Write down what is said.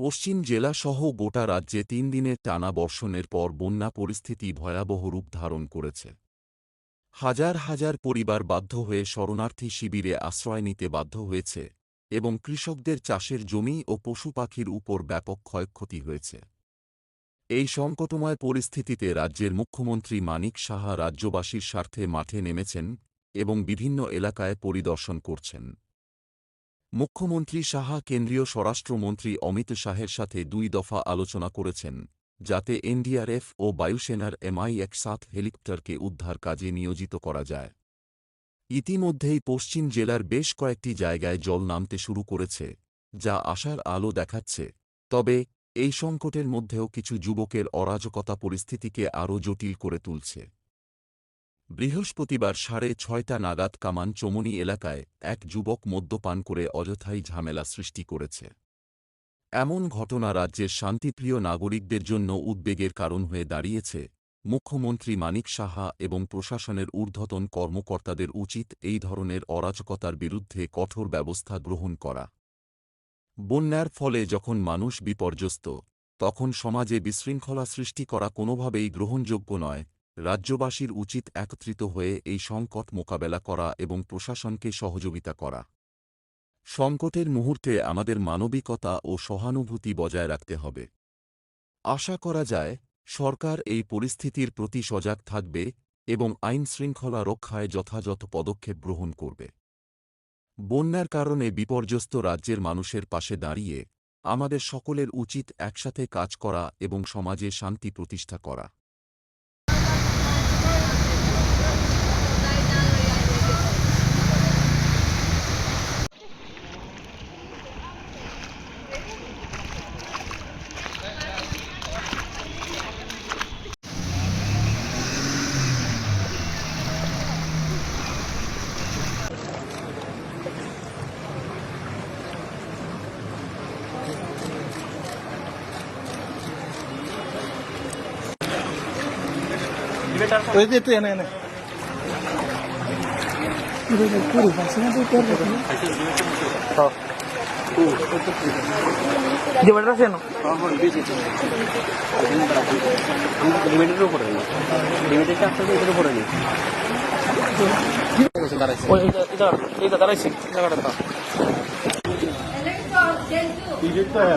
পশ্চিম জেলাসহ গোটা রাজ্যে তিন দিনের টানা বর্ষণের পর বন্যা পরিস্থিতি ভয়াবহ রূপ ধারণ করেছে। হাজার হাজার পরিবার বাধ্য হয়ে শরণার্থী শিবিরে আশ্রয় নিতে বাধ্য হয়েছে এবং কৃষকদের চাষের জমি ও পশু পাখির উপর ব্যাপক ক্ষয়ক্ষতি হয়েছে। এই সংকটময় পরিস্থিতিতে রাজ্যের মুখ্যমন্ত্রী মানিক সাহা রাজ্যবাসীর স্বার্থে মাঠে নেমেছেন এবং বিভিন্ন এলাকায় পরিদর্শন করছেন। মুখ্যমন্ত্রী সাহা কেন্দ্রীয় স্বরাষ্ট্রমন্ত্রী অমিত শাহের সাথে দুই দফা আলোচনা করেছেন, যাতে এনডিআরএফ ও বায়ুসেনার এমআই এক সাত হেলিকপ্টারকে উদ্ধার কাজে নিয়োজিত করা যায়। ইতিমধ্যেই পশ্চিম জেলার বেশ কয়েকটি জায়গায় জল নামতে শুরু করেছে, যা আশার আলো দেখাচ্ছে। তবে, এই সংকটের মধ্যেও কিছু যুবকের অরাজকতা পরিস্থিতিকে আরও জটিল করে তুলছে। বৃহস্পতিবার সাড়ে ছয়টা নাগাদ কামান চমনি এলাকায় এক যুবক মদ্যপান করে অযথাই ঝামেলা সৃষ্টি করেছে। এমন ঘটনা রাজ্যের শান্তিপ্রিয় নাগরিকদের জন্য উদ্বেগের কারণ হয়ে দাঁড়িয়েছে, মুখ্যমন্ত্রী মানিক সাহা এবং প্রশাসনের ঊর্ধ্বতন কর্মকর্তাদের উচিত এই ধরনের অরাজকতার বিরুদ্ধে কঠোর ব্যবস্থা গ্রহণ করা। বন্যার ফলে যখন মানুষ বিপর্যস্ত, তখন সমাজে বিশৃঙ্খলা সৃষ্টি করা কোনোভাবেই গ্রহণযোগ্য নয় রাজ্যবাসীর উচিত একত্রিত হয়ে এই সংকট মোকাবেলা করা এবং প্রশাসনকে সহযোগিতা করা। সংকটের মুহূর্তে আমাদের মানবিকতা ও সহানুভূতি বজায় রাখতে হবে। আশা করা যায়, সরকার এই পরিস্থিতির প্রতি সজাগ থাকবে এবং আইন শৃঙ্খলা রক্ষায় যথাযথ পদক্ষেপ গ্রহণ করবে। বন্যার কারণে বিপর্যস্ত রাজ্যের মানুষের পাশে দাঁড়িয়ে আমাদের সকলের উচিত একসাথে কাজ করা এবং সমাজে শান্তি প্রতিষ্ঠা করা। എഴുതിയിട്ട് തന്നെ തന്നെ जबरदस्त है ना डिवाइडेड पड़ेगा डिवाइडेड का आपको इधर पड़ेगा इधर इधर इधर इसी इधर करता ये तो है